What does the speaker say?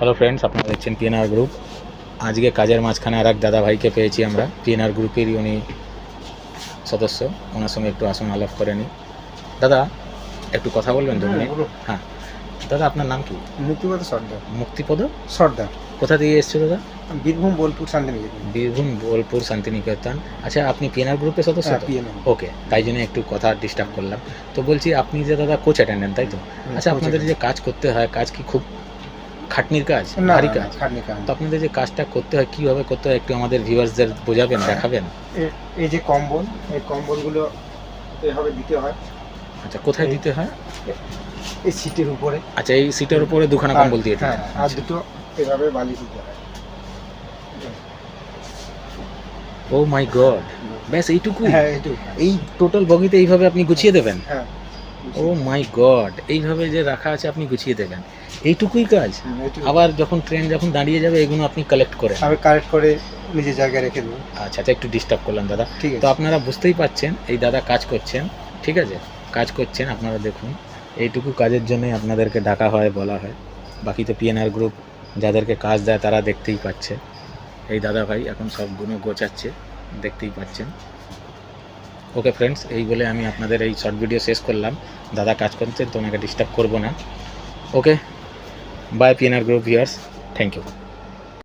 Hello friends আপনারা দেখছেন PNR group আজকে কাজের মাঝখানে আর এক দাদা ভাইকে পেয়েছি আমরা। পিএনআর গ্রুপেরই উনি সদস্য। ওনার সঙ্গে একটু আসুন আলাপ করে নিই। দাদা একটু কথা বলবেন দু মিনিট হ্যাঁ দাদা আপনার নাম কি? মুক্তিপদ সর্দার। মুক্তিপদ? সর্দার। কোথা থেকে এসছো দাদা? বীরভূম বোলপুর শান্তিনিকেতন। বীরভূম বোলপুর শান্তিনিকেতন। আচ্ছা আপনি পিএনআর গ্রুপের সদস্য হ্যাঁ তো? ওকে তাই জন্য একটু কথা ডিস্টার্ব করলাম। তো বলছি আপনি যে দাদা কোচ অ্যাটেন্ডেন্ট তাই তো? আচ্ছা আপনাদের যে কাজ করতে হয় কাজ কি খুব খাটনির কাজ? ভারী কাজ? খাটনি কাজ তো আপনাদের যে কাজটা করতে হয় কীভাবে করতে হয় একটু আমাদের ভিউয়ার্সদের বোঝাবেন দেখাবেন? এ- এই যে কম্বল এই কম্বলগুলো এভাবে দিতে হয়। আচ্ছা কোথায় দিতে হয়? এই সিটের উপরে। আচ্ছা এই সিটের উপরে দুখানা কম্বল দিয়ে দিতে হ্যাঁ আর আচ্ছা। দুটো এভাবে বালি দিতে হয়। Oh my God. ব্যাস এইটুকু হ্যাঁ এইটুকু এই টোটাল বগিতে এইভাবে আপনি গুছিয়ে দেবেন? হ্যাঁ। ও মাই গড এইভাবে যে রাখা আছে আপনি গুছিয়ে দেবেন। এইটুকুই কাজ? আবার যখন ট্রেন যখন দাঁড়িয়ে যাবে এগুলো আপনি কালেক্ট করেন আমি কালেক্ট করে নিজের জায়গায় রেখে দেবো। আচ্ছা আচ্ছা একটু ডিস্টার্ব করলাম দাদা। ঠিক তো আপনারা বুঝতেই পাচ্ছেন এই দাদা কাজ করছেন ঠিক আছে? কাজ করছেন আপনারা দেখুন এইটুকু কাজের জন্যই আপনাদেরকে ডাকা হয় বলা হয়। বাকি তো পিএনআর গ্রুপ যাদেরকে কাজ দেয় তারা দেখতেই পাচ্ছে। এই দাদা ভাই এখন সবগুলো গোছাচ্ছে দেখতেই পাচ্ছেন। ওকে ফ্রেন্ডস এই বলে আমি আপনাদের এই শর্ট ভিডিও শেষ করলাম। দাদা কাজ করছেন তো ওনাকে ডিস্টার্ব করব না। Okay bye PNR group viewers thank you